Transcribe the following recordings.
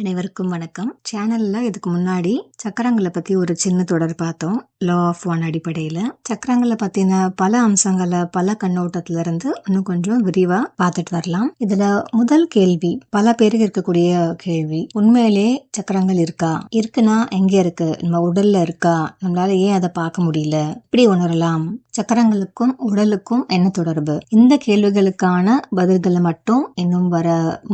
அனைவருக்கும் வணக்கம். சேனல்ல இதுக்கு முன்னாடி சக்கரங்களை பத்தி ஒரு சின்ன தொடர் பார்த்தோம். லா ஆஃப் ஒன் அடிப்படையில. சக்கரங்களை பத்தின பல அம்சங்களை பல கண்ணோட்டத்துல இருந்து இன்னும் கொஞ்சம் விரிவா பார்த்துட்டு வரலாம். இதுல முதல் கேள்வி பல பேருக்கு இருக்கக்கூடிய கேள்வி உண்மையிலே சக்கரங்கள் இருக்கா? இருக்குன்னா எங்க இருக்கு? நம்ம உடல்ல இருக்கா? நம்மளால ஏன் அதை பார்க்க முடியல? இப்படி உணரலாம். சக்கரங்களுக்கும் உடலுக்கும் என்ன தொடர்பு? இந்த கேள்விகளுக்கான பதில்களை மட்டும் இன்னும் வர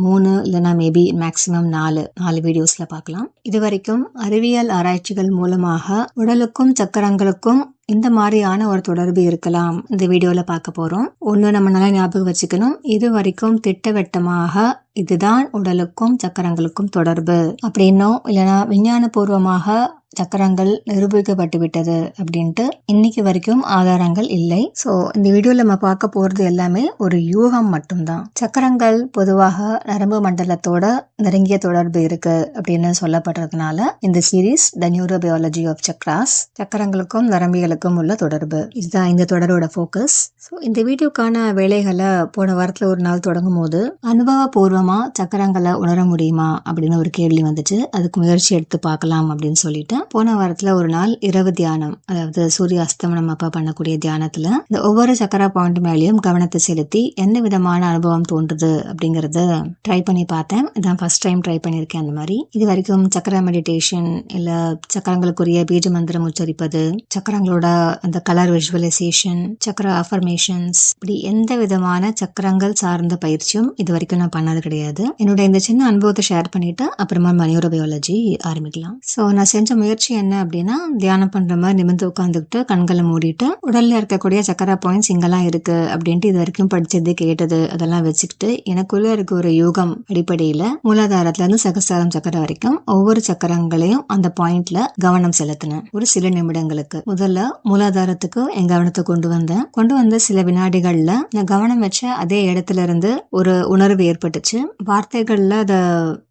மூணு இல்லைன்னா மேபி மேக்சிமம் நாலு நாலு வீடியோஸ்ல பார்க்கலாம். இது வரைக்கும் அறிவியல் ஆராய்ச்சிகள் மூலமாக உடலுக்கும் சக்கரங்களுக்கும் இந்த மாதிரியான ஒரு தொடர்பு இருக்கலாம். இந்த வீடியோல பார்க்க போறோம். ஒன்று நம்ம நல்லா ஞாபகம் வச்சுக்கணும். இது வரைக்கும் திட்டவட்டமாக இதுதான் உடலுக்கும் சக்கரங்களுக்கும் தொடர்பு. அப்படின்னும் இல்லைன்னா விஞ்ஞான பூர்வமாக சக்கரங்கள் நிரூபிக்கப்பட்டு விட்டது அப்படின்ட்டு இன்னைக்கு வரைக்கும் ஆதாரங்கள் இல்லை. ஸோ இந்த வீடியோவில் நம்ம பார்க்க போகிறது எல்லாமே ஒரு யூகம் மட்டும்தான். சக்கரங்கள் பொதுவாக நரம்பு மண்டலத்தோட நெருங்கிய தொடர்பு இருக்கு அப்படின்னு சொல்லப்படுறதுனால இந்த series the neurobiology of chakras சக்கரங்களுக்கும் நரம்பிகளுக்கும் உள்ள தொடர்பு. இதுதான் இந்த தொடரோட ஃபோக்கஸ் ஸோ இந்த வீடியோக்கான வேலைகளை போன வாரத்தில் ஒரு நாள் தொடங்கும் போது அனுபவபூர்வமாக சக்கரங்களை உணர முடியுமா அப்படின்னு ஒரு கேள்வி வந்துச்சு. அதுக்கு முயற்சி எடுத்து பார்க்கலாம் அப்படின்னு சொல்லிட்டு போன வாரத்துல ஒரு நாள் இரவு தியானம். அதாவது சூரிய அஸ்தமனம் அப்ப பண்ணக்கூடிய தியானத்துல இந்த ஒவ்வொரு சக்கர பாயிண்ட் மேலேயும் கவனத்தை செலுத்தி என்ன விதமான அனுபவம் தோன்றுது அப்படிங்கறத ட்ரை பண்ணி பார்த்தேன். இதான் ஃபர்ஸ்ட் டைம் ட்ரை பண்ணியிருக்கேன் அந்த மாதிரி. இது வரைக்கும் சக்கர மெடிடேஷன் இல்ல சக்கரங்களுக்குரிய பீஜ மந்திரம் உச்சரிப்பது சக்கரங்களோட அந்த கலர் விஷுவலைசேஷன் சக்கர அஃபர்மேஷன்ஸ் இப்படி எந்த விதமான சக்கரங்கள் சார்ந்த பயிற்சியும் இது வரைக்கும் நான் பண்ணது கிடையாது. என்னோட இந்த சின்ன அனுபவத்தை ஷேர் பண்ணிட்டு அப்புறமா மனியோர பயாலஜி ஆரம்பிக்கலாம். ஸோ நான் செஞ்ச முயற்சி என்ன அப்படின்னா தியானம் பண்ற மாதிரி நிமிர்ந்து உட்காந்துக்கிட்டு கண்களை மூடிட்டு உடல்ல இருக்கக்கூடிய சக்கர பாயிண்ட்ஸ் இங்கெல்லாம் இருக்கு அப்படின்ட்டு இது வரைக்கும் படிச்சது கேட்டது அதெல்லாம் வச்சுக்கிட்டு எனக்குள்ள இருக்க ஒரு யூகம் அடிப்படையில மூலாதாரத்துல இருந்து சகசாரம் சக்கரம் வரைக்கும் ஒவ்வொரு சக்கரங்களையும் அந்த பாயிண்ட்ல கவனம் செலுத்தினேன். ஒரு சில நிமிடங்களுக்கு. முதல்ல மூலாதாரத்துக்கு என் கவனத்தை கொண்டு வந்தேன். கொண்டு வந்த சில வினாடிகள்ல நான் கவனம் வச்ச அதே இடத்துல இருந்து ஒரு உணர்வு ஏற்பட்டுச்சு. வார்த்தைகள்ல அதை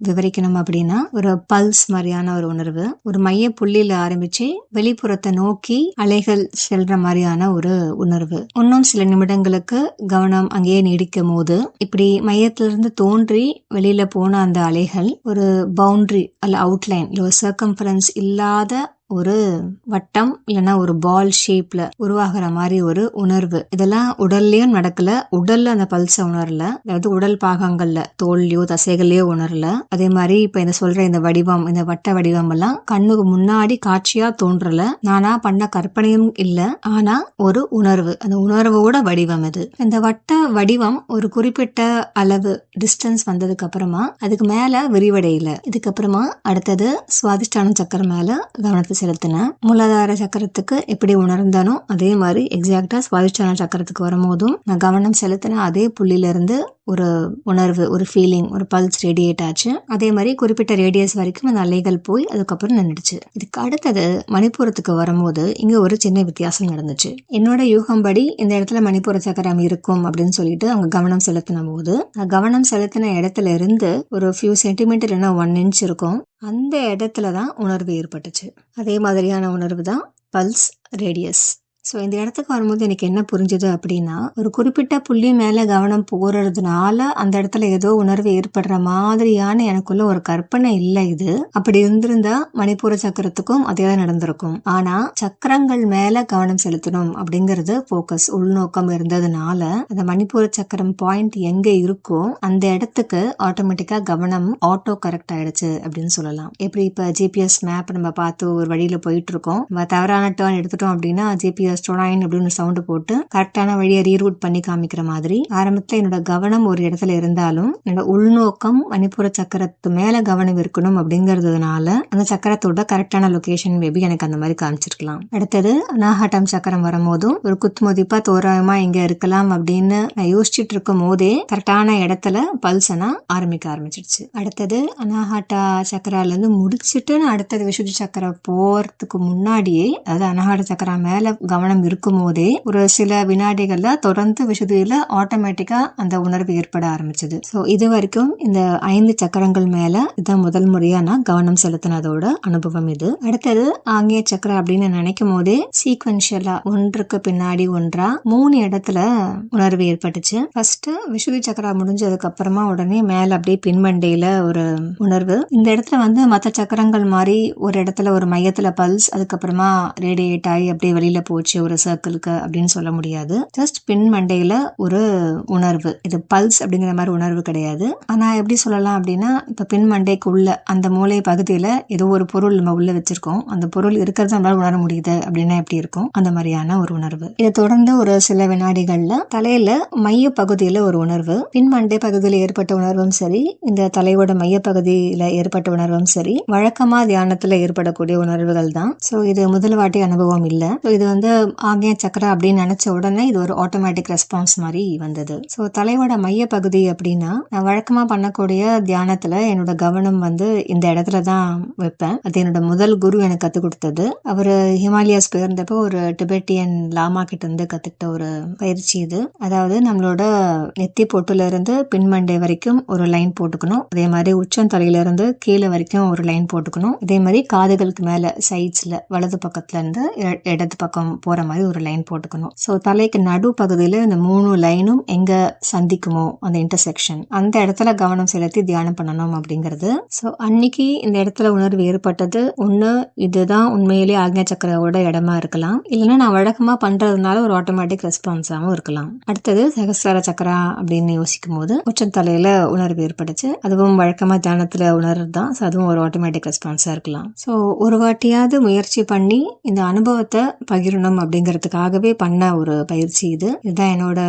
விவரிக்கணும் அப்படின்னா ஒரு பல்ஸ் மாதிரியான ஒரு உணர்வு ஒரு மைய புள்ளியில ஆரம்பிச்சு வெளிப்புறத்தை நோக்கி அலைகள் செல்ற மாதிரியான ஒரு உணர்வு. இன்னும் சில நிமிடங்களுக்கு கவனம் அங்கேயே நீடிக்கும் போது இப்படி மையத்திலிருந்து தோன்றி வெளியில போன அந்த அலைகள் ஒரு பவுண்டரி அல்ல அவுட்லைன் ஒரு சர்க்கம்ஃபரன்ஸ் இல்லாத ஒரு வட்டம் இல்லைன்னா ஒரு பால் ஷேப்ல உருவாகிற மாதிரி ஒரு உணர்வு. இதெல்லாம் உடல்லயும் நடக்கல. உடல்ல அந்த பல்ச உணரல. அதாவது உடல் பாகங்கள்ல தோல்லையோ தசைகள்லயோ உணரல. அதே மாதிரி இப்ப இந்த சொல்ற இந்த வடிவம் இந்த வட்ட வடிவம் எல்லாம் கண்ணுக்கு முன்னாடி காட்சியா தோன்றல. நானா பண்ண கற்பனையும் இல்ல. ஆனா ஒரு உணர்வு. அந்த உணர்வோட வடிவம் இது. இந்த வட்ட வடிவம் ஒரு குறிப்பிட்ட அளவு டிஸ்டன்ஸ் வந்ததுக்கு அப்புறமா அதுக்கு மேல விரிவடையில. இதுக்கப்புறமா அடுத்தது சுவாதிஷ்டான சக்கரம் மேல கவனத்தை செலுத்தினேன் மூலாதார சக்கரத்துக்கு எப்படி உணர்ந்தானோ அதே மாதிரி எக்ஸாக்டா சுவாதிஷ்டான சக்கரத்துக்கு வரும்போதும் நான் கவனம் செலுத்தின அதே புள்ளில இருந்து ஒரு உணர்வு ஒரு ஃபீலிங் ஒரு பல்ஸ் ரேடியேட் ஆச்சு. அதே மாதிரி குறிப்பிட்ட ரேடியஸ் வரைக்கும் அந்த அலைகள் போய் அதுக்கப்புறம் நின்றுச்சு இதுக்கு அடுத்தது மணிப்பூரத்துக்கு வரும்போது இங்க ஒரு சின்ன வித்தியாசம் நடந்துச்சு. என்னோட யூகம்படி இந்த இடத்துல மணிப்பூர சக்கரம் இருக்கும் அப்படின்னு சொல்லிட்டு அவங்க கவனம் செலுத்தின போது கவனம் செலுத்தின இடத்துல இருந்து ஒரு ஃபியூ சென்டிமீட்டர் இல்லைன்னா ஒன் இன்ச் இருக்கும். அந்த இடத்துல தான் உணர்வு ஏற்பட்டுச்சு. அதே மாதிரியான உணர்வு தான் பல்ஸ் ரேடியஸ் ஸோ இந்த இடத்துக்கு வரும்போது எனக்கு என்ன புரிஞ்சுது அப்படின்னா ஒரு குறிப்பிட்ட புள்ளி மேலே கவனம் போகிறதுனால அந்த இடத்துல ஏதோ உணர்வு ஏற்படுற மாதிரியான எனக்குள்ள ஒரு கற்பனை இல்லை இது. அப்படி இருந்திருந்தா மணிப்பூர சக்கரத்துக்கும் அதே தான் நடந்திருக்கும். ஆனால் சக்கரங்கள் மேலே கவனம் செலுத்தணும் அப்படிங்கிறது ஃபோக்கஸ் உள்நோக்கம் இருந்ததுனால அந்த மணிப்பூர சக்கரம் பாயிண்ட் எங்கே இருக்கோ அந்த இடத்துக்கு ஆட்டோமேட்டிக்காக கவனம் ஆட்டோ கரெக்ட் ஆயிடுச்சு அப்படின்னு சொல்லலாம். எப்படி இப்போ ஜிபிஎஸ் மேப் நம்ம பார்த்து ஒரு வழியில் போயிட்டு இருக்கோம். நம்ம தவறான டேர்ன் எடுத்துட்டோம் அப்படின்னா ஜிபிஎஸ் ஸ்டொனாயின் அப்படின்னு சவுண்டு போட்டு கரெக்டான வழியை ரீரூட் பண்ணி காமிக்கிற மாதிரி. ஆரம்பத்துல என்னோட கவனம் ஒரு இடத்துல இருந்தாலும் என்னோட உள்நோக்கம் மணிப்புற சக்கரத்து மேல கவனம் இருக்கணும் அப்படிங்கறதுனால அந்த சக்கரத்தோட கரெக்டான லொகேஷன் மேபி எனக்கு அந்த மாதிரி காமிச்சிருக்கலாம். அடுத்தது அனாஹாட்டம் சக்கரம் வரும்போதும் ஒரு குத்துமதிப்பா தோராயமா இங்க இருக்கலாம் அப்படின்னு நான் யோசிச்சுட்டு இருக்கும் போதே கரெக்டான இடத்துல பல்சனா ஆரம்பிக்க ஆரம்பிச்சிருச்சு. அடுத்தது அனாஹாட்டா சக்கரால இருந்து முடிச்சுட்டு நான் அடுத்தது விசுத்தி சக்கரம் போறதுக்கு முன்னாடியே அதாவது அனாஹாட்ட சக்கரா மேல கவனம் கவனம் இருக்கும்போதே ஒரு சில வினாடிகள்ல தொடர்ந்து விசுதியில ஆட்டோமேட்டிக்கா அந்த உணர்வு ஏற்பட ஆரம்பிச்சது. ஸோ இது வரைக்கும் இந்த ஐந்து சக்கரங்கள் மேல இதான் முதல் முறையா நான் கவனம் செலுத்தினதோட அனுபவம் இது. அடுத்தது ஆங்கிய சக்கரம் அப்படின்னு நினைக்கும் போதே சீக்வன்ஷியலா ஒன்றுக்கு பின்னாடி ஒன்றா மூணு இடத்துல உணர்வு ஏற்பட்டுச்சு. ஃபர்ஸ்ட் விசுதி சக்கரா முடிஞ்சதுக்கு அப்புறமா உடனே மேல அப்படியே பின்மண்டையில ஒரு உணர்வு. இந்த இடத்துல வந்து மற்ற சக்கரங்கள் மாதிரி ஒரு இடத்துல ஒரு மையத்துல பல்ஸ் அதுக்கப்புறமா ரேடியேட் ஆகி அப்படியே வெளியில போச்சு. ஒரு சர்க்கிளுக்கு அப்படின்னு சொல்ல முடியாது. ஜஸ்ட் பின் மண்டையில ஒரு உணர்வு. இது பல்ஸ் அப்படிங்கிற மாதிரி உணர்வு கிடையாது. ஆனா எப்படி சொல்லலாம் அப்படின்னா இப்ப பின் மண்டைக்கு உள்ள அந்த மூளை பகுதியில ஏதோ ஒரு பொருள் நம்ம உள்ள வச்சிருக்கோம். அந்த பொருள் இருக்கிறது நம்மளால உணர முடியுது அப்படின்னா எப்படி இருக்கும்? அந்த மாதிரியான ஒரு உணர்வு. இதை தொடர்ந்து ஒரு சில வினாடிகள்ல தலையில மைய பகுதியில ஒரு உணர்வு பின் மண்டை பகுதியில் ஏற்பட்ட உணர்வும் சரி இந்த தலையோட மைய பகுதியில ஏற்பட்ட உணர்வும் சரி வழக்கமா தியானத்துல ஏற்படக்கூடிய உணர்வுகள் தான். சோ இது முதல் வாட்டி அனுபவம் இல்லை. இது வந்து ஆக்ஞா சக்கரா அப்படின்னு நினச்ச உடனே இது ஒரு ஆட்டோமேட்டிக் ரெஸ்பான்ஸ் மாதிரி வந்தது. ஸோ தலையோட மைய பகுதி அப்படின்னா நான் வழக்கமாக பண்ணக்கூடிய தியானத்தில் என்னோட கவனம் வந்து இந்த இடத்துல தான் வைப்பேன். அது என்னோட முதல் குரு எனக்கு கற்றுக் கொடுத்தது. அவர் ஹிமாலயாஸ் போயிருந்தப்போ ஒரு டிபெட்டியன் லாமா கிட்ட இருந்து கற்றுக்கிட்ட ஒரு பயிற்சி இது. அதாவது நம்மளோட நெத்தி பொட்டுல இருந்து பின்மண்டை வரைக்கும் ஒரு லைன் போட்டுக்கணும். அதே மாதிரி உச்சம் தலையில இருந்து கீழே வரைக்கும் ஒரு லைன் போட்டுக்கணும். இதே மாதிரி காதுகளுக்கு மேல சைட்ஸ்ல வலது பக்கத்துல இருந்து இடது பக்கம் போற மாதிரி ஒரு லைன் போட்டுக்கணும். ஸோ தலைக்கு நடு பகுதியில் இந்த மூணு லைனும் எங்க சந்திக்குமோ அந்த இன்டர்செக்ஷன் அந்த இடத்துல கவனம் செலுத்தி தியானம் பண்ணணும் அப்படிங்கிறது. ஸோ அன்னைக்கு இந்த இடத்துல உணர்வு ஏற்பட்டது. ஒன்று இதுதான் உண்மையிலேயே ஆக்ஞா சக்கரவோட இடமா இருக்கலாம். இல்லைன்னா நான் வழக்கமா பண்றதுனால ஒரு ஆட்டோமேட்டிக் ரெஸ்பான்ஸாகவும் இருக்கலாம். அடுத்தது சகஸ்ரார சக்கரா அப்படின்னு யோசிக்கும் போது உச்சம் தலையில உணர்வு ஏற்பட்டுச்சு. அதுவும் வழக்கமா தியானத்துல உணர்வு தான் ஸோ அதுவும் ஒரு ஆட்டோமேட்டிக் ரெஸ்பான்ஸா இருக்கலாம். ஸோ ஒரு வாட்டியாவது முயற்சி பண்ணி இந்த அனுபவத்தை பகிரணும் அப்படிங்கிறதுக்காகவே பண்ண ஒரு பயிற்சி இது. இதுதான் என்னோட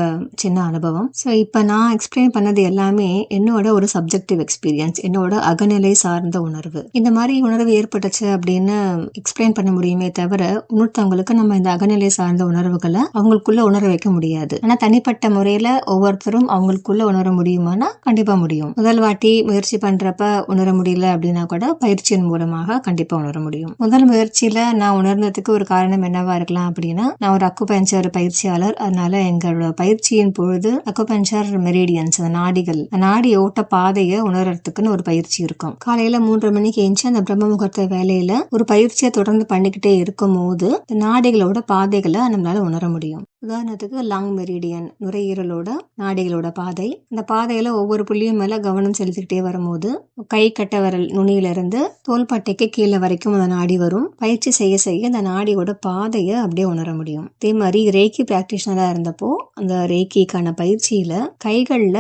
சின்ன அனுபவம். ஸோ இப்போ நான் எக்ஸ்பிளைன் பண்ணது எல்லாமே என்னோட ஒரு சப்ஜெக்டிவ் எக்ஸ்பீரியன்ஸ் என்னோட அகநிலை சார்ந்த உணர்வு. இந்த மாதிரி உணர்வு ஏற்பட்டுச்சு அப்படின்னு எக்ஸ்பிளைன் பண்ண முடியுமே தவிர இன்னொருத்தவங்களுக்கு நம்ம இந்த அகநிலை சார்ந்த உணர்வுகளை அவங்களுக்குள்ள உணர வைக்க முடியாது. ஆனால் தனிப்பட்ட முறையில் ஒவ்வொருத்தரும் அவங்களுக்குள்ள உணர முடியுமானா கண்டிப்பாக முடியும். முதல் வாட்டி முயற்சி பண்ணுறப்ப உணர முடியல அப்படின்னா கூட பயிற்சியின் மூலமாக கண்டிப்பாக உணர முடியும். முதல் முயற்சியில் நான் உணர்ந்ததுக்கு ஒரு காரணம் என்னவா இருக்கலாம் அப்படின்னு நான் ஒரு அக்குபஞ்சர் பயிற்சியாளர். அதனால எங்களோட பயிற்சியின் பொழுது அக்குபஞ்சர் மெரிடியன்ஸ் அந்த நாடிகள் அந்த நாடி ஓட்ட பாதையை உணர்றதுக்குன்னு ஒரு பயிற்சி இருக்கும். காலையில மூன்றரை மணிக்கு எஞ்சி அந்த பிரம்ம முகூர்த்த வேலையில ஒரு பயிற்சியை தொடர்ந்து பண்ணிக்கிட்டே இருக்கும் போது இந்த நாடிகளோட பாதைகளை நம்மளால உணர முடியும். உதாரணத்துக்கு லாங் மெரிடியன் நுரையீரலோட நாடிகளோட பாதை. இந்த பாதையில ஒவ்வொரு புள்ளியும் மேல கவனம் செலுத்திக்கிட்டே வரும்போது கை கட்ட விரல் நுனியில இருந்து தோள்பட்டைக்கு கீழே வரைக்கும் அந்த நாடி வரும். பயிற்சி செய்ய செய்ய அந்த நாடியோட பாதையை அப்படியே உணர முடியும். அதே மாதிரி ரேக்கி பிராக்டிஷனரா இருந்தப்போ அந்த ரேக்கிக்கான பயிற்சியில கைகள்ல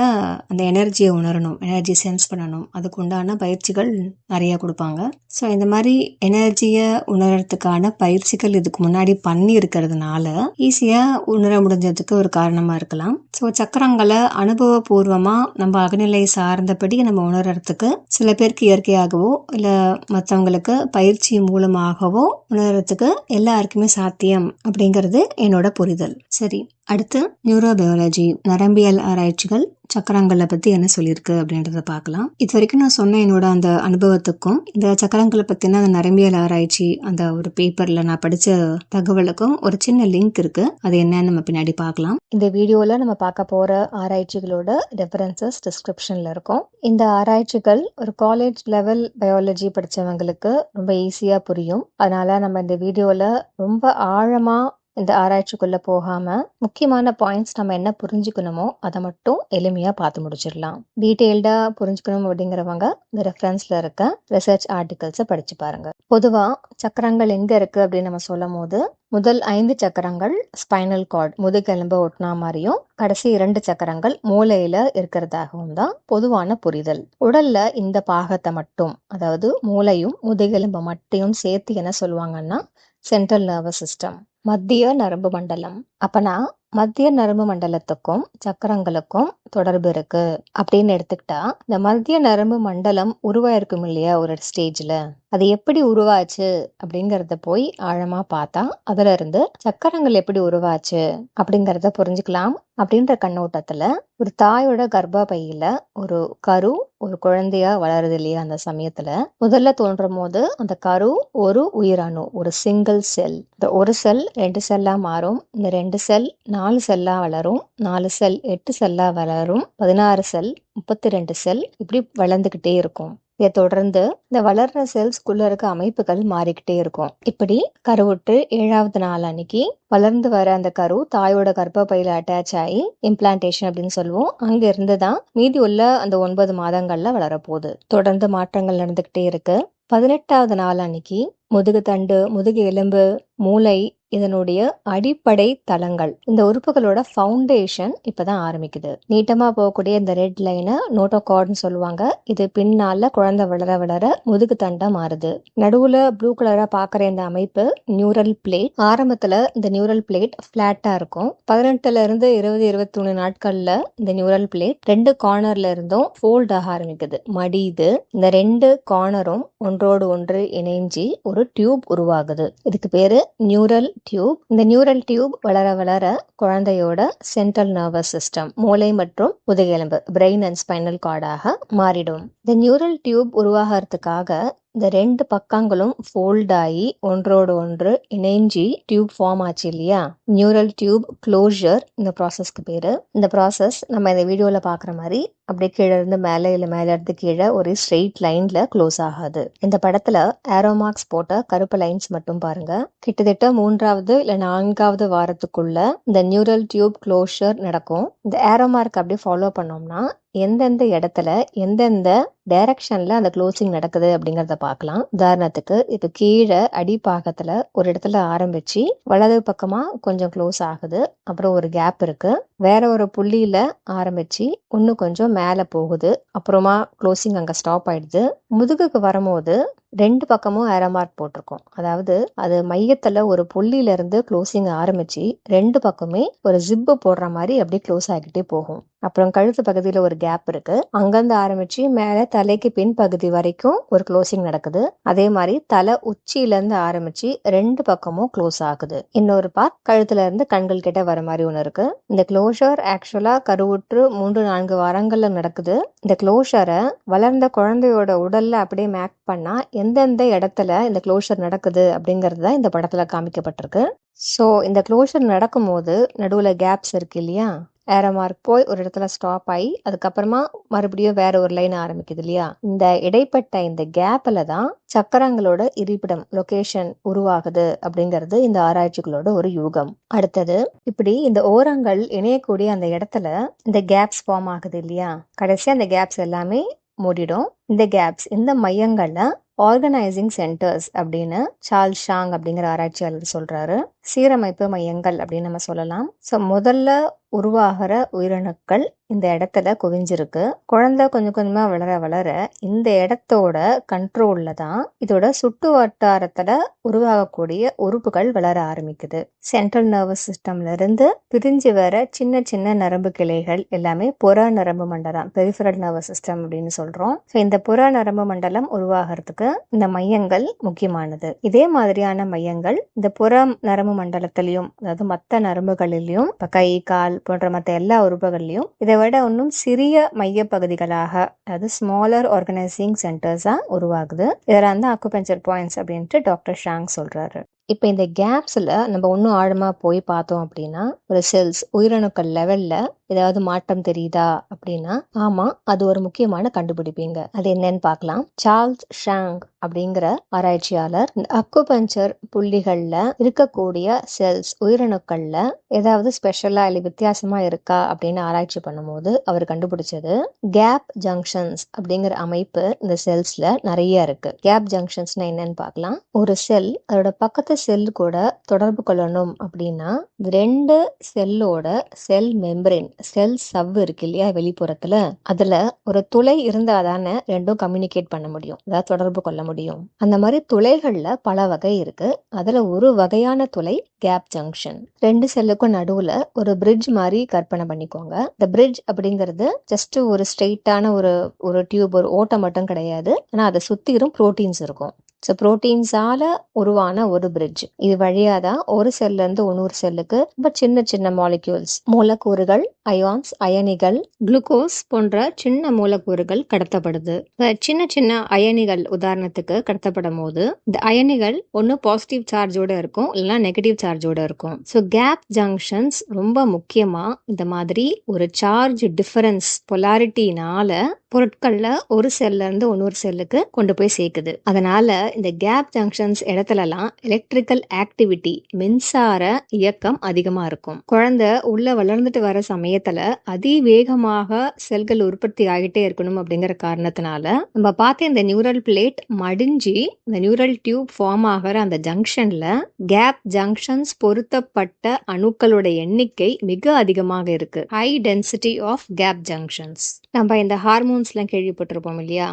அந்த எனர்ஜியை உணரணும். எனர்ஜி சென்ஸ் பண்ணணும். அதுக்கு உண்டான பயிற்சிகள் நிறைய கொடுப்பாங்க. ஸோ இந்த மாதிரி எனர்ஜியை உணர்றதுக்கான பயிற்சிகள் இதுக்கு முன்னாடி பண்ணி இருக்கிறதுனால ஈஸியா உணர முடிஞ்சதுக்கு ஒரு காரணமாக இருக்கலாம். ஸோ சக்கரங்களை அனுபவபூர்வமாக நம்ம அகநிலை சார்ந்தபடி நம்ம உணர்றதுக்கு சில பேருக்கு இயற்கையாகவோ இல்லை மற்றவங்களுக்கு பயிற்சி மூலமாகவோ உணர்றதுக்கு எல்லாருக்குமே சாத்தியம் அப்படிங்கிறது என்னோட புரிதல். சரி. அடுத்து நியூரோபயாலஜி நரம்பியல் ஆராய்ச்சிகள் சக்கரங்களை பத்தி என்ன சொல்லியிருக்கு அப்படின்றத பார்க்கலாம். இது வரைக்கும் நான் சொன்ன என்னோட அந்த அனுபவத்துக்கும் இந்த சக்கரங்களை பத்தின அந்த நரம்பியல் ஆராய்ச்சி அந்த ஒரு பேப்பர்ல நான் படிச்ச தகவலுக்கும் ஒரு சின்ன லிங்க் இருக்கு. அது என்னன்னு நம்ம பின்னாடி பார்க்கலாம். இந்த வீடியோல நம்ம பார்க்க போற ஆராய்ச்சிகளோட ரெஃபரன்சஸ் டிஸ்கிரிப்ஷன்ல இருக்கும். இந்த ஆராய்ச்சிகள் ஒரு காலேஜ் லெவல் பயாலஜி படிச்சவங்களுக்கு ரொம்ப ஈஸியா புரியும். அதனால நம்ம இந்த வீடியோல ரொம்ப ஆழமா இந்த ஆராய்ச்சிக்குள்ள போகாம முக்கியமான பாயிண்ட்ஸ் நம்ம என்ன புரிஞ்சுக்கணுமோ அதை மட்டும் எளிமையா பார்த்து முடிச்சிடலாம். டீட்டெயில்டாக புரிஞ்சுக்கணும் அப்படிங்கிறவங்க இந்த ரெஃபரன்ஸ்ல இருக்க ரிசர்ச் ஆர்டிகல்ஸை படிச்சு பாருங்க. பொதுவா சக்கரங்கள் எங்க இருக்கு அப்படின்னு நம்ம சொல்லும் போது முதல் ஐந்து சக்கரங்கள் ஸ்பைனல் கார்டு முதுகெலும்பு ஒட்டினா மாதிரியும் கடைசி இரண்டு சக்கரங்கள் மூளையில இருக்கிறதாகவும் தான் பொதுவான புரிதல். உடல்ல இந்த பாகத்தை மட்டும் அதாவது மூளையும் முதுகெலும்பு மட்டும் சேர்த்து என்ன சொல்லுவாங்கன்னா சென்ட்ரல் நர்வஸ் சிஸ்டம் மத்திய நரம்பு மண்டலம். அப்பனா மத்திய நரம்பு மண்டலத்துக்கும் சக்கரங்களுக்கும் தொடர்பு இருக்கு. அப்படின்னு எடுத்துக்கிட்டா இந்த மத்திய நரம்பு மண்டலம் உருவாயிருக்கும் இல்லையா ஒரு ஸ்டேஜ்ல? அது எப்படி உருவாச்சு அப்படிங்கறத போய் ஆழமா பார்த்தா அதுல இருந்து சக்கரங்கள் எப்படி உருவாச்சு அப்படிங்கறத புரிஞ்சுக்கலாம் அப்படின்ற கண்ணோட்டத்துல ஒரு தாயோட கர்ப்பப்பையில ஒரு கரு ஒரு குழந்தையா வளருது இல்லையா அந்த சமயத்துல. முதல்ல தோன்றும் போது அந்த கரு ஒரு உயிரணு ஒரு சிங்கிள் செல் இந்த ஒரு செல் ரெண்டு செல்லா மாறும் இந்த ரெண்டு செல் நாலு செல்லாக வளரும். நாலு செல் எட்டு செல்லா வளரும். பதினாறு செல் முப்பத்தி ரெண்டு செல் இப்படி வளர்ந்துக்கிட்டே இருக்கும். இதை தொடர்ந்து இந்த வளர்ற செல்ஸ்குள்ள இருக்க அமைப்புகள் மாறிக்கிட்டே இருக்கும். இப்படி கருவுற்று ஏழாவது நாள் அன்னைக்கு வளர்ந்து வர அந்த கரு தாயோட கர்ப்பப்பையில அட்டாச் ஆகி இம்ப்ளான்டேஷன் அப்படின்னு சொல்லுவோம். அங்க இருந்து தான் மீதி உள்ள அந்த ஒன்பது மாதங்கள்ல வளரப்போகுது. தொடர்ந்து மாற்றங்கள் நடந்துகிட்டே இருக்கு. பதினெட்டாவது நாள் அன்னைக்கு முதுகு தண்டு முதுகு எலும்பு மூளை இதனுடைய அடிப்படை தளங்கள். இந்த உறுப்புகளோட ஃபவுண்டேஷன் இப்பதான் ஆரம்பிக்குது. நீட்டமா போகக்கூடிய இந்த ரெட் லைனை நோட்டோகார்ட்னு சொல்லுவாங்க. இது பின்னால குழந்தை வளர வளர முதுகு தண்டா மாறுது. நடுவுல ப்ளூ கலரா பாக்குற இந்த அமைப்பு நியூரல் பிளேட் ஆரம்பத்துல இந்த நியூரல் பிளேட் பிளாட்டா இருக்கும். பதினெட்டுல இருந்து இருபது இருபத்தி மூணு நாட்கள்ல இந்த நியூரல் பிளேட் ரெண்டு கார்னர்ல இருந்தும் ஃபோல்ட் ஆக ஆரம்பிக்குது. மடியுது. இந்த ரெண்டு கார்னரும் ஒன்றோடு ஒன்று இணைஞ்சி ஒரு டியூப் உருவாகுது. இதுக்கு பேரு நியூரல் டியூப் இந்த நியூரல் டியூப் வளர வளர குழந்தையோட சென்ட்ரல் நர்வஸ் சிஸ்டம் மூளை மற்றும் முதுகெலும்பு பிரெயின் அண்ட் ஸ்பைனல் கார்டாக மாறிடும். இந்த நியூரல் டியூப் உருவாகிறதுக்காக இந்த ரெண்டு பக்கங்களும் ஃபோல்ட் ஆகி ஒன்றோடு ஒன்று இணைஞ்சி டியூப் ஃபார்ம் ஆச்சு இல்லையா? நியூரல் டியூப் க்ளோஷர் இந்த ப்ராசஸ்க்கு பேர். இந்த ப்ராசஸ் நம்ம இந்த வீடியோவில் பார்க்குற மாதிரி அப்படியே கீழே இருந்து மேலே இல்லை மேலே இருந்து கீழே ஒரு ஸ்ட்ரெயிட் லைனில் க்ளோஸ் ஆகாது. இந்த படத்தில் ஏரோமார்க்ஸ் போட்ட கருப்பு லைன்ஸ் மட்டும் பாருங்க. கிட்டத்தட்ட மூன்றாவது இல்லை நான்காவது வாரத்துக்குள்ள இந்த நியூரல் டியூப் க்ளோஷர் நடக்கும். இந்த ஏரோமார்க் அப்படியே ஃபாலோ பண்ணோம்னா எந்தெந்த இடத்துல எந்தெந்த டைரக்ஷன்ல அந்த க்ளோசிங் நடக்குது அப்படிங்கறத பார்க்கலாம். உதாரணத்துக்கு இப்ப கீழே அடிப்பாகத்துல ஒரு இடத்துல ஆரம்பிச்சு வலது பக்கமா கொஞ்சம் க்ளோஸ் ஆகுது. அப்புறம் ஒரு கேப் இருக்கு. வேற ஒரு புள்ளியில ஆரம்பிச்சு இன்னும் கொஞ்சம் மேல போகுது. அப்புறமா க்ளோசிங் அங்க ஸ்டாப் ஆயிடுது. முதுகுக்கு வரும்போது ரெண்டு பக்கமும் ஏரமார்க் போட்டிருக்கோம். அதாவது அது மையத்துல ஒரு புள்ளியில இருந்து க்ளோசிங் ஆரம்பிச்சு ரெண்டு பக்கமே ஒரு ஜிப்பு போடுற மாதிரி அப்படியே க்ளோஸ் ஆகிட்டே போகும். அப்புறம் கழுத்து பகுதியில் ஒரு கேப் இருக்கு. அங்கேருந்து ஆரம்பிச்சு மேலே தலைக்கு பின் பகுதி வரைக்கும் ஒரு க்ளோசிங் நடக்குது. அதே மாதிரி தலை உச்சியிலேருந்து ஆரம்பிச்சு ரெண்டு பக்கமும் க்ளோஸ் ஆகுது. இன்னொரு பார்ட் கழுத்துல இருந்து கண்கள் கிட்ட வர மாதிரி ஒன்று இருக்கு. இந்த க்ளோஷர் ஆக்சுவலா கருவுற்று மூன்று நான்கு வாரங்கள்ல நடக்குது. இந்த க்ளோஷரை வளர்ந்த குழந்தையோட உடல்ல அப்படியே மேக் பண்ணா எந்தெந்த இடத்துல இந்த க்ளோஷர் நடக்குது அப்படிங்கிறது தான் இந்த படத்துல காமிக்கப்பட்டிருக்கு. ஸோ இந்த க்ளோஷர் நடக்கும்போது நடுவில் கேப்ஸ் இருக்கு இல்லையா? ஏரோ மார்க் போய் ஒரு இடத்துல ஸ்டாப் ஆகி அதுக்கப்புறமா மறுபடியும் வேற ஒரு லைன் ஆரம்பிக்குது இல்லையா? இந்த இடைப்பட்ட இந்த கேப்பில் தான் சக்கரங்களோட இருப்பிடம் லொகேஷன் உருவாகுது அப்படிங்கிறது இந்த ஆராய்ச்சிகளோட ஒரு யூகம். அடுத்தது இப்படி இந்த ஓரங்கள் இணையக்கூடிய அந்த இடத்துல இந்த கேப்ஸ் ஃபார்ம் ஆகுது இல்லையா? கடைசியாக அந்த கேப்ஸ் எல்லாமே மூடிடும். இந்த கேப்ஸ் இந்த மையங்கள்ல ஆர்கனைசிங் சென்டர்ஸ் அப்படின்னு சார்ல் ஷாங் அப்படிங்கிற ஆராய்ச்சியாளர் சொல்றாரு. சீரமைப்பு மையங்கள் அப்படின்னு நம்ம சொல்லலாம். ஸோ முதல்ல உருவாகிற உயிரணுக்கள் இந்த இடத்துல குவிஞ்சிருக்கு. குழந்தை கொஞ்சம் கொஞ்சமா வளர வளர இந்த இடத்தோட கண்ட்ரோல்ல தான் இதோட சுட்டு வட்டாரத்துல உருவாகக்கூடிய உறுப்புகள் வளர ஆரம்பிக்குது. சென்ட்ரல் நர்வஸ் சிஸ்டம்ல இருந்து பிரிஞ்சு வர சின்ன சின்ன நரம்பு கிளைகள் எல்லாமே புற நரம்பு மண்டலம் பெரிஃபரல் நர்வஸ் சிஸ்டம் அப்படின்னு சொல்றோம். ஸோ இந்த புற நரம்பு மண்டலம் உருவாகிறதுக்கு இந்த மையங்கள் முக்கியமானது. இதே மாதிரியான மையங்கள் இந்த புற நரம்பு மண்டலத்திலையும் அதாவது மற்ற நரம்புகளிலையும் இப்போ கை கால் போன்ற மற்ற எல்லா உறுப்புகள்லையும் இதை விட இன்னும் சிறிய மைய பகுதிகளாக அதாவது ஸ்மாலர் ஆர்கனைசிங் சென்டர்ஸா உருவாகுது. இதில் வந்து அக்குபெஞ்சர் பாயிண்ட்ஸ் அப்படின்ட்டு டாக்டர் ஷாங் சொல்றாரு. இப்போ இந்த கேப்ஸில் நம்ம இன்னும் ஆழமாக போய் பார்த்தோம் அப்படின்னா ஒரு செல்ஸ் உயிரணுக்கள் லெவலில் ஏதாவது மாற்றம் தெரியுதா அப்படின்னா ஆமாம் அது ஒரு முக்கியமான கண்டுபிடிப்பீங்க. அது என்னன்னு பார்க்கலாம். சார்ல்ஸ் ஷாங் அப்படிங்கிற ஆராய்ச்சியாளர் இந்த அக்குபஞ்சர் புள்ளிகளில் இருக்கக்கூடிய செல்ஸ் உயிரணுக்கள்ல ஏதாவது ஸ்பெஷலா இல்லை வித்தியாசமா இருக்கா அப்படின்னு ஆராய்ச்சி பண்ணும்போது அவர் கண்டுபிடிச்சது கேப் ஜங்ஷன்ஸ் அப்படிங்கிற அமைப்பு இந்த செல்ஸ்ல நிறைய இருக்கு. கேப் ஜங்ஷன்ஸ்னா என்னன்னு பார்க்கலாம். ஒரு செல் அதோட பக்கத்து செல் கூட தொடர்பு கொள்ளணும் அப்படின்னா ரெண்டு செல்லோட செல் மெம்பரேன் செல் சவ்வு இருக்கு இல்லையா வெளிப்புறத்துல? அதுல ஒரு துளை இருந்தாதானே ரெண்டும் கம்யூனிகேட் பண்ண முடியும். அதாவது தொடர்பு கொள்ள முடியும். அந்த மாதிரி துளைகள்ல பல வகை இருக்கு. அதுல ஒரு வகையான துளை கேப் ஜங்ஷன் ரெண்டு செல்லுக்கும் நடுவுல ஒரு பிரிட்ஜ் மாதிரி கற்பனை பண்ணிக்கோங்க. இந்த பிரிட்ஜ் அப்படிங்கிறது ஜஸ்ட் ஒரு ஸ்ட்ரெயிட்டான ஒரு ஒரு டியூப் ஒரு ஓட்டம் மட்டும் கிடையாது. ஆனா அதை சுத்திரும் புரோட்டீன்ஸ் இருக்கும். ஸோ ப்ரோட்டீன்ஸால உருவான ஒரு பிரிட்ஜ் இது வழியா தான் ஒரு செல்ல இருந்து இன்னொரு செல்லுக்கு ரொம்ப சின்ன சின்ன மாலிக்யூல்ஸ் மூலக்கூறுகள் அயான்ஸ் அயனிகள் குளுக்கோஸ் போன்ற சின்ன மூலக்கூறுகள் கடத்தப்படுது. சின்ன சின்ன அயனிகள் உதாரணத்துக்கு கடத்தப்படும் போது இந்த அயனிகள் ஒன்று பாசிட்டிவ் சார்ஜோட இருக்கும் இல்லைன்னா நெகட்டிவ் சார்ஜோட இருக்கும். ஸோ கேப் ஜங்ஷன்ஸ் ரொம்ப முக்கியமா இந்த மாதிரி ஒரு சார்ஜ் டிஃபரன்ஸ் பொலாரிட்டினால பொருட்கள்ல ஒரு செல்ல இருந்து இன்னொரு செல்லுக்கு கொண்டு போய் சேர்க்குது. அதனால இந்த கேப் ஜங்ஷன்ஸ் இடத்துலலாம் எலக்ட்ரிக்கல் ஆக்டிவிட்டி மின்சார இயக்கம் அதிகமாக இருக்கும். குழந்தை உள்ள வளர்ந்துட்டு வர சமயத்தில் அதிவேகமாக செல்கள் உற்பத்தி ஆகிட்டே இருக்கணும் அப்படிங்கிற காரணத்தினால நம்ம பார்த்த இந்த நியூரல் பிளேட் மடிஞ்சு இந்த நியூரல் டியூப் ஃபார்ம் ஆகிற அந்த ஜங்ஷன்ல கேப் ஜங்ஷன்ஸ் பொருத்தப்பட்ட அணுக்களோட எண்ணிக்கை மிக அதிகமாக இருக்கு. High density of gap junctions நம்ம இந்த ஹார்மோன்ஸ்லாம் கேள்விப்பட்டிருப்போம் இல்லையா?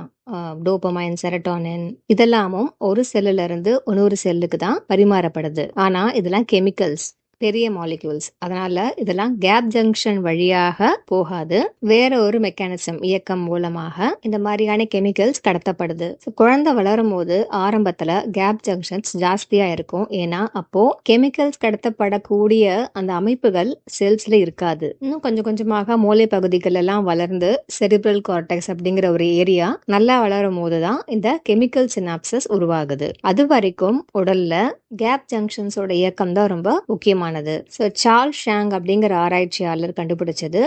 டோபமைன் செரட்டானின் இதெல்லாமும் ஒரு செல்லுல இருந்து இன்னொரு செல்லுக்கு தான் பரிமாறப்படுது. ஆனா இதெல்லாம் கெமிக்கல்ஸ். பெரிய மாலிக்யூல்ஸ் அதனால இதெல்லாம் கேப் ஜங்ஷன் வழியாக போகாது. வேற ஒரு மெக்கானிசம் இயக்கம் மூலமாக இந்த மாதிரியான கெமிக்கல்ஸ் கடத்தப்படுது. குழந்தை வளரும் போது ஆரம்பத்துல கேப் ஜங்ஷன்ஸ் ஜாஸ்தியா இருக்கும். ஏன்னா அப்போ கெமிக்கல்ஸ் கடத்தப்படக்கூடிய அந்த அமைப்புகள் செல்ஸ்ல இருக்காது. இன்னும் கொஞ்சம் கொஞ்சமாக மூளை பகுதிகள் எல்லாம் வளர்ந்து செரிப்ரல் கார்டெக்ஸ் அப்படிங்கிற ஒரு ஏரியா நல்லா வளரும் போதுதான் இந்த கெமிக்கல் சினாப்சஸ் உருவாகுது. அது வரைக்கும் உடல்ல கேப் ஜங்ஷன்ஸோட இயக்கம் தான் ரொம்ப முக்கியமானது ஸோ சார்ல் ஷாங் அப்படிங்கிற ஆராய்ச்சியாளர் கண்டுபிடிச்சது.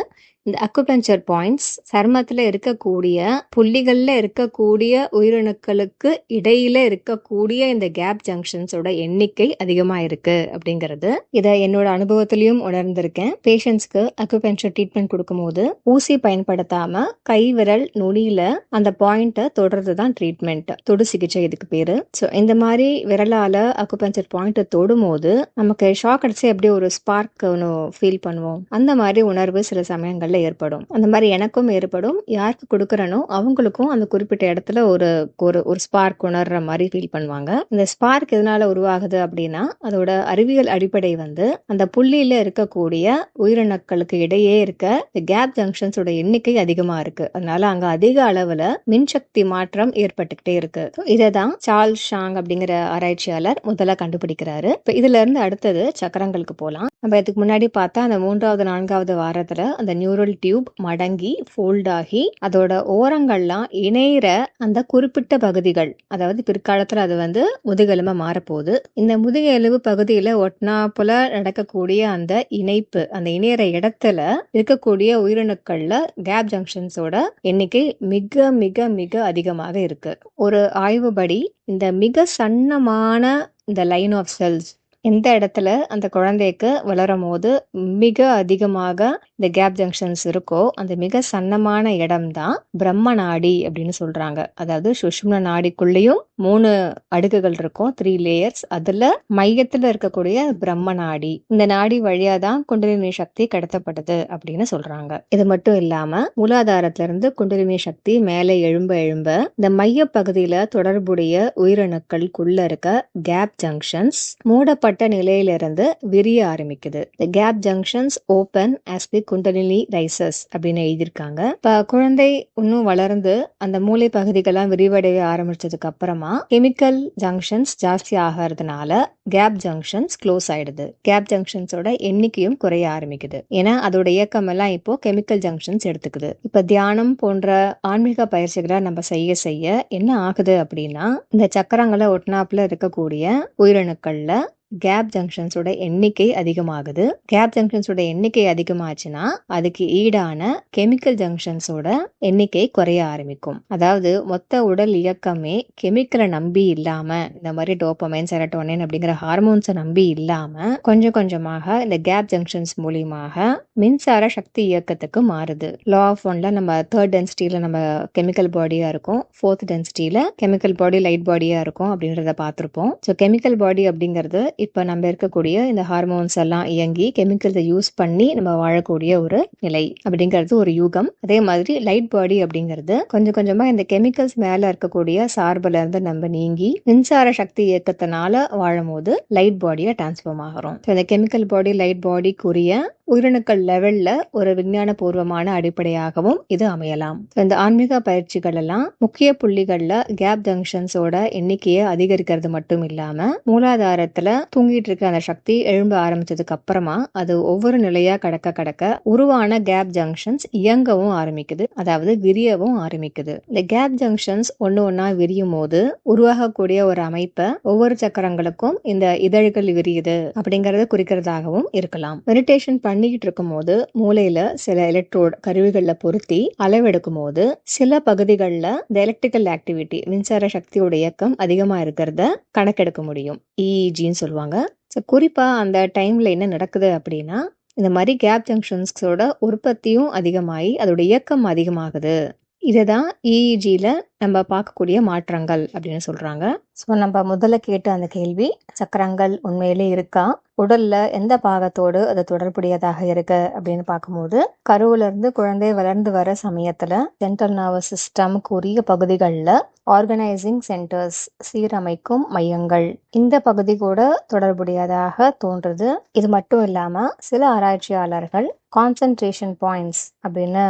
இந்த அக்குபஞ்சர் பாயிண்ட்ஸ் சர்மத்தில் இருக்கக்கூடிய புள்ளிகளில் இருக்கக்கூடிய உயிரணுக்களுக்கு இடையில இருக்கக்கூடிய இந்த கேப் ஜங்ஷன்ஸோட எண்ணிக்கை அதிகமாக இருக்கு அப்படிங்கிறது. இதை என்னோட அனுபவத்திலையும் உணர்ந்திருக்கேன். பேஷண்ட்ஸ்க்கு அக்குபஞ்சர் ட்ரீட்மெண்ட் கொடுக்கும்போது ஊசி பயன்படுத்தாம கை விரல் நுனியில அந்த பாயிண்ட்டை தொடர்றது தான் ட்ரீட்மெண்ட் தொடு சிகிச்சை இதுக்கு பேரு. ஸோ இந்த மாதிரி விரலால அக்குபஞ்சர் பாயிண்ட்டை தொடும்போது நமக்கு ஷாக் அடிச்சு அப்படியே ஒரு ஸ்பார்க் ஒன்று ஃபீல் பண்ணுவோம். அந்த மாதிரி உணர்வு சில சமயங்கள்ல ஏற்படும். அந்த மாதிரி எனக்கும் ஏற்படும். யாருக்கு கொடுக்குறனோ அவங்களுக்கும் அந்த குறிப்பிட்ட இடத்துல ஒரு ஒரு ஒரு ஸ்பார்க் உணர்ற மாதிரி ஃபீல் பண்ணுவாங்க. இந்த ஸ்பார்க் எதனால உருவாகுது அப்படின்னா அதோட அறிவியல் அடிப்படை வந்து அந்த புள்ளியில இருக்கக்கூடிய உயிரணுக்களுக்கு இடையே இருக்க கேப் ஜங்ஷன்ஸோட எண்ணிக்கை அதிகமா இருக்கு. அதனால அங்க அதிக அளவுல மின்சக்தி மாற்றம் ஏற்பட்டுக்கிட்டே இருக்கு. இதை தான் சார்ல் ஷாங் அப்படிங்கிற ஆராய்ச்சியாளர் முதல்ல கண்டுபிடிக்கிறாரு. இப்போ இதுல இருந்து அடுத்தது சக்கரங்களுக்கு போகலாம் நம்ம இதுக்கு முன்னாடி பார்த்தா அந்த மூன்றாவது நான்காவது வாரத்துல அந்த நியூரல் டியூப் மடங்கி ஃபோல்ட் ஆகி அதோட ஓரங்கள்லாம் இணையிற அந்த குறிப்பிட்ட பகுதிகள் அதாவது பிற்காலத்தில் அது வந்து முதுகெலும்பா மாறப்போகுது. இந்த முதுகெலும்பு பகுதியில் ஒட்டினா போல நடக்கக்கூடிய அந்த இணைப்பு அந்த இணையிற இடத்துல இருக்கக்கூடிய உயிரணுக்கள்ல கேப் ஜங்ஷன்ஸோட எண்ணிக்கை மிக மிக மிக அதிகமாக இருக்கு. ஒரு ஆய்வுபடி இந்த மிக சன்னமான இந்த லைன் ஆஃப் செல்ஸ் எந்த இடத்துல அந்த குழந்தைக்கு வளரும் போது மிக அதிகமாக இந்த கேப் ஜங்ஷன்ஸ் இருக்கோ அந்த மிக சன்னமான இடம் தான் பிரம்ம நாடி அப்படின்னு சொல்றாங்க. அதாவது சுஷ்மன நாடிக்குள்ளேயும் மூணு அடுக்குகள் இருக்கும் த்ரீ லேயர்ஸ் அதுல மையத்துல இருக்கக்கூடிய பிரம்ம நாடி இந்த நாடி வழியா தான் குண்டலினி சக்தி கடத்தப்படுது அப்படின்னு சொல்றாங்க. இது மட்டும் இல்லாம மூலாதாரத்துல இருந்து குண்டலினி சக்தி மேலே எழும்ப எழும்ப இந்த மைய பகுதியில தொடர்புடைய உயிரணுக்களுக்குள்ள இருக்க கேப் ஜங்ஷன்ஸ் மூடப்பட்ட நிலையிலிருந்து விரிய ஆரம்பிக்குது. இந்த gap junctions open as the kundalini rises அப்படின்னு எழுதியிருக்காங்க. இப்போ குழந்தை இன்னும் வளர்ந்து அந்த மூளை பகுதிகள்லாம் விரிவடைய ஆரம்பிச்சதுக்கு அப்புறமா கெமிக்கல் ஜங்ஷன்ஸ் ஜாஸ்தி ஆகிறதுனால கேப் ஜங்ஷன்ஸ் க்ளோஸ் ஆயிடுது. கேப் ஜங்ஷன்ஸோட எண்ணிக்கையும் குறைய ஆரம்பிக்குது. ஏன்னா அதோட இயக்கம் எல்லாம் இப்போ கெமிக்கல் ஜங்ஷன்ஸ் எடுத்துக்குது. இப்ப தியானம் போன்ற ஆன்மீக பயிற்சிகளை நம்ம செய்ய செய்ய என்ன ஆகுது அப்படின்னா இந்த சக்கரங்களை ஒட்டினாப்புல இருக்கக்கூடிய உயிரணுக்கள்ல கேப் ஜங்ஷன்ஸோட எண்ணிக்கை அதிகமாகுது. கேப் ஜங்ஷன்ஸோட எண்ணிக்கை அதிகமாச்சுன்னா அதுக்கு ஈடான கெமிக்கல் ஜங்ஷன்ஸோட எண்ணிக்கை குறைய ஆரம்பிக்கும். அதாவது மொத்த உடல் இயக்கமே கெமிக்கலை நம்பி இல்லாம இந்த மாதிரி டோப்பமைன் செரட்டோனின் அப்படிங்கிற ஹார்மோன்ஸை நம்பி இல்லாம கொஞ்சம் கொஞ்சமாக இந்த கேப் ஜங்ஷன்ஸ் மூலியமாக மின்சார சக்தி இயக்கத்துக்கு மாறுது. லா ஆஃப் ஒன்ல நம்ம தேர்ட் டென்சிட்டியில நம்ம கெமிக்கல் பாடியா இருக்கும். ஃபோர்த் டென்சிட்டியில கெமிக்கல் பாடி லைட் பாடியா இருக்கும் அப்படின்றத பார்த்துருப்போம். ஸோ கெமிக்கல் பாடி அப்படிங்கிறது இப்போ நம்ம இருக்கக்கூடிய இந்த ஹார்மோன்ஸ் எல்லாம் இயங்கி கெமிக்கல்ஸை யூஸ் பண்ணி நம்ம வாழக்கூடிய ஒரு நிலை அப்படிங்கிறது ஒரு யூகம். அதே மாதிரி லைட் பாடி அப்படிங்கிறது கொஞ்சம் கொஞ்சமா இந்த கெமிக்கல்ஸ் மேல இருக்கக்கூடிய சார்புல இருந்து நம்ம நீங்கி மின்சார சக்தி இயக்கத்தினால வாழும்போது லைட் பாடியா டிரான்ஸ்ஃபார்ம் ஆகிறோம். இந்த கெமிக்கல் பாடி லைட் பாடிக்குரிய உயிரணுக்கள் லெவல்ல ஒரு விஞ்ஞான பூர்வமான அடிப்படையாகவும் இது அமையலாம். இந்த ஆன்மீக பயிற்சிகள் எல்லாம் முக்கிய புள்ளிகள்ல கேப் ஜங்ஷன்ஸோட எண்ணிக்கையை அதிகரிக்கிறது மட்டும் இல்லாம மூலாதாரத்துல தூங்கிட்டு இருக்க அந்த சக்தி எழும்ப ஆரம்பிச்சதுக்கு அப்புறமா அது ஒவ்வொரு நிலையா கடக்க கடக்க உருவான கேப் ஜங்ஷன்ஸ் இயங்கவும் ஆரம்பிக்குது. அதாவது விரியவும் ஆரம்பிக்குது. இந்த கேப் ஜங்ஷன்ஸ் ஒன்னு ஒன்னா விரியும் போது உருவாகக்கூடிய ஒரு அமைப்பை ஒவ்வொரு சக்கரங்களுக்கும் இந்த இதழ்கள் விரியுது அப்படிங்கறத குறிக்கிறதாகவும் இருக்கலாம். மெடிடேஷன் பண்ணிக்கிட்டு இருக்கும் போது மூளையில சில எலக்ட்ரோட் கருவிகளில் பொருத்தி அளவெடுக்கும் போது சில பகுதிகளில் இந்த எலக்ட்ரிக்கல் ஆக்டிவிட்டி மின்சார சக்தியோட இயக்கம் அதிகமா இருக்கிறத கணக்கெடுக்க முடியும். இஇஜின்னு சொல்லுவாங்க. ஸோ குறிப்பா அந்த டைம்ல என்ன நடக்குது அப்படின்னா இந்த மாதிரி கேப் ஜங்ஷன்ஸோட உற்பத்தியும் அதிகமாகி அதோட இயக்கம் அதிகமாகுது. இதுதான் இஇஜியில் நம்ம பார்க்கக்கூடிய மாற்றங்கள் அப்படின்னு சொல்கிறாங்க ஸோ நம்ம முதல்ல கேட்ட அந்த கேள்வி சக்கரங்கள் உண்மையிலே இருக்கா? உடல்ல எந்த பாகத்தோடு அது தொடர்புடையதாக இருக்கு? அப்படின்னு பார்க்கும்போது கருவுல இருந்து குழந்தை வளர்ந்து வர சமயத்துல சென்ட்ரல் நர்வஸ் சிஸ்டம்க்கு உரிய பகுதிகளில் ஆர்கனைசிங் சென்டர்ஸ் சீரமைக்கும் மையங்கள். இந்த பகுதி கூட தொடர்புடையதாக தோன்றுது. இது மட்டும் இல்லாம சில ஆராய்ச்சியாளர்கள் கான்சன்ட்ரேஷன் பாயிண்ட்ஸ் அப்படின்னு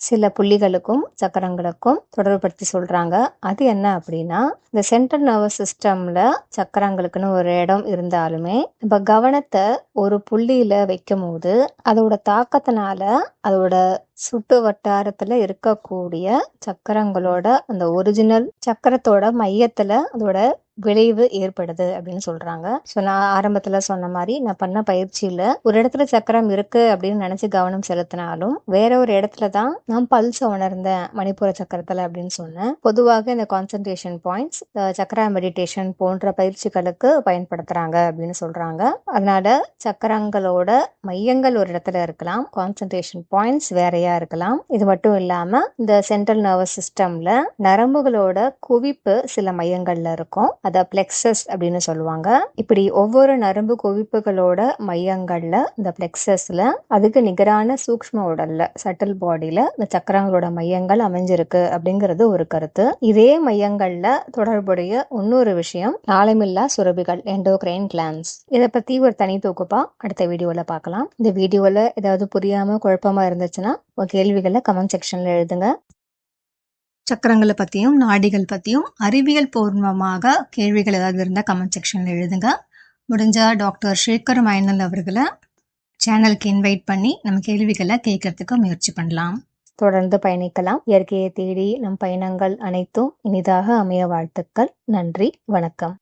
சில புள்ளிகளுக்கும் சக்கரங்களுக்கும் தொடர்புபடுத்தி சொல்றாங்க. அது என்ன அப்படின்னா இந்த சென்ட்ரல் நர்வஸ் சிஸ்டம்ல சக்கரங்களுக்குன்னு ஒரு இடம் இருந்தாலுமே நம்ம கவனத்தை ஒரு புள்ளியில வைக்கும் போது அதோட தாக்கத்தினால அதோட சுட்டு வட்டாரத்துல இருக்கக்கூடிய சக்கரங்களோட அந்த ஒரிஜினல் சக்கரத்தோட மையத்துல அதோட விளைவு ஏற்படுது அப்படின்னு சொல்றாங்க. ஸோ நான் ஆரம்பத்துல சொன்ன மாதிரி நான் பண்ண பயிற்சியில ஒரு இடத்துல சக்கரம் இருக்கு அப்படின்னு நினைச்சு கவனம் செலுத்தினாலும் வேற ஒரு இடத்துல தான் நான் பல்ஸ் உணர்ந்தேன் மணிப்பூர சக்கரத்துல அப்படின்னு சொன்னேன். பொதுவாக இந்த கான்சன்ட்ரேஷன் பாயிண்ட்ஸ் சக்கரா மெடிடேஷன் போன்ற பயிற்சிகளுக்கு பயன்படுத்துறாங்க அப்படின்னு சொல்றாங்க. அதனால சக்கரங்களோட மையங்கள் ஒரு இடத்துல இருக்கலாம் கான்சன்ட்ரேஷன் பாயிண்ட்ஸ் வேறையா இருக்கலாம். இது மட்டும் இல்லாம இந்த சென்ட்ரல் நர்வஸ் சிஸ்டம்ல நரம்புகளோட குவிப்பு சில மையங்கள்ல இருக்கும். அதை பிளெக்சஸ் அப்படின்னு சொல்லுவாங்க. இப்படி ஒவ்வொரு நரம்பு குவிப்புகளோட மையங்கள்ல இந்த பிளெக்சஸ்ல அதுக்கு நிகரான சூக்ஷ்ம உடல்ல சட்டில் பாடியில இந்த சக்கரங்களோட மையங்கள் அமைஞ்சிருக்கு அப்படிங்கிறது ஒரு கருத்து. இதே மையங்கள்ல தொடர்புடைய இன்னொரு விஷயம் நாளமில்லா சுரபிகள் எண்டோக்ரைன் கிளான்ஸ் இதை பத்தி ஒரு தனி தொகுப்பா அடுத்த வீடியோல பார்க்கலாம். இந்த வீடியோல ஏதாவது புரியாம குழப்பமா இருந்துச்சுன்னா உங்க கேள்விகளை கமெண்ட் செக்ஷன்ல எழுதுங்க. சக்கரங்களை பற்றியும் நாடிகள் பற்றியும் அறிவியல் பூர்வமாக கேள்விகள் ஏதாவது இருந்தால் கமெண்ட் செக்ஷனில் எழுதுங்க. முடிஞ்சால் டாக்டர் ஷேகர் மைனல் அவர்களை சேனலுக்கு இன்வைட் பண்ணி நம்ம கேள்விகளை கேட்கறதுக்கு முயற்சி பண்ணலாம். தொடர்ந்து பயணிக்கலாம். இயற்கையை தேடி நம் பயணங்கள் அனைத்தும் இனிதாக அமைய வாழ்த்துக்கள். நன்றி. வணக்கம்.